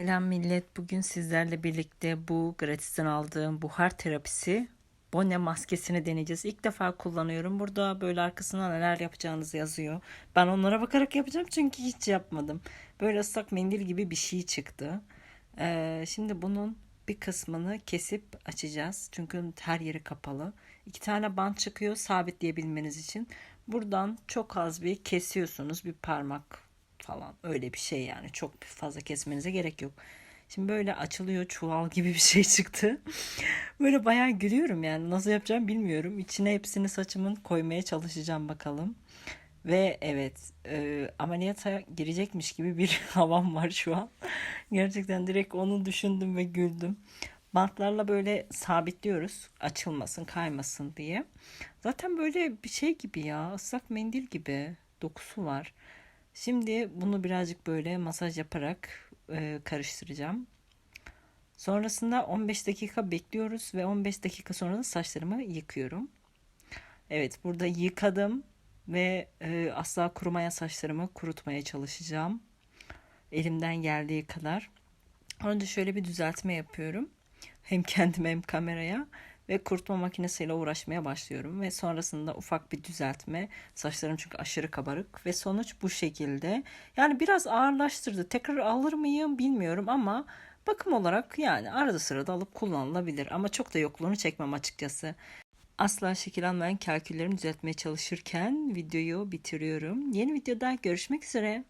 Selam millet. Bugün sizlerle birlikte bu gratisten aldığım buhar terapisi Bone maskesini deneyeceğiz. İlk defa kullanıyorum. Burada böyle arkasına neler yapacağınız yazıyor. Ben onlara bakarak yapacağım çünkü hiç yapmadım. Böyle ıslak mendil gibi bir şey çıktı. Ee, şimdi bunun bir kısmını kesip açacağız. Çünkü her yeri kapalı. İki tane bant çıkıyor sabitleyebilmeniz için. Buradan çok az bir kesiyorsunuz. Bir parmak falan öyle bir şey yani çok fazla kesmenize gerek yok. Şimdi böyle açılıyor çuval gibi bir şey çıktı. Böyle bayağı gülüyorum yani nasıl yapacağım bilmiyorum. İçine hepsini saçımın koymaya çalışacağım bakalım. Ve evet e, ameliyata girecekmiş gibi bir havam var şu an. Gerçekten direkt onu düşündüm ve güldüm. Bantlarla böyle sabitliyoruz açılmasın kaymasın diye. Zaten böyle bir şey gibi ya ıslak mendil gibi dokusu var. Şimdi bunu birazcık böyle masaj yaparak e, karıştıracağım. Sonrasında 15 dakika bekliyoruz ve 15 dakika sonra da saçlarımı yıkıyorum. Evet burada yıkadım ve e, asla kurumayan saçlarımı kurutmaya çalışacağım. Elimden geldiği kadar. Önce şöyle bir düzeltme yapıyorum. Hem kendime hem kameraya ve kurutma makinesiyle uğraşmaya başlıyorum ve sonrasında ufak bir düzeltme. Saçlarım çünkü aşırı kabarık ve sonuç bu şekilde. Yani biraz ağırlaştırdı. Tekrar alır mıyım bilmiyorum ama bakım olarak yani arada sırada alıp kullanılabilir ama çok da yokluğunu çekmem açıkçası. Asla şekil almayan kalküllerimi düzeltmeye çalışırken videoyu bitiriyorum. Yeni videoda görüşmek üzere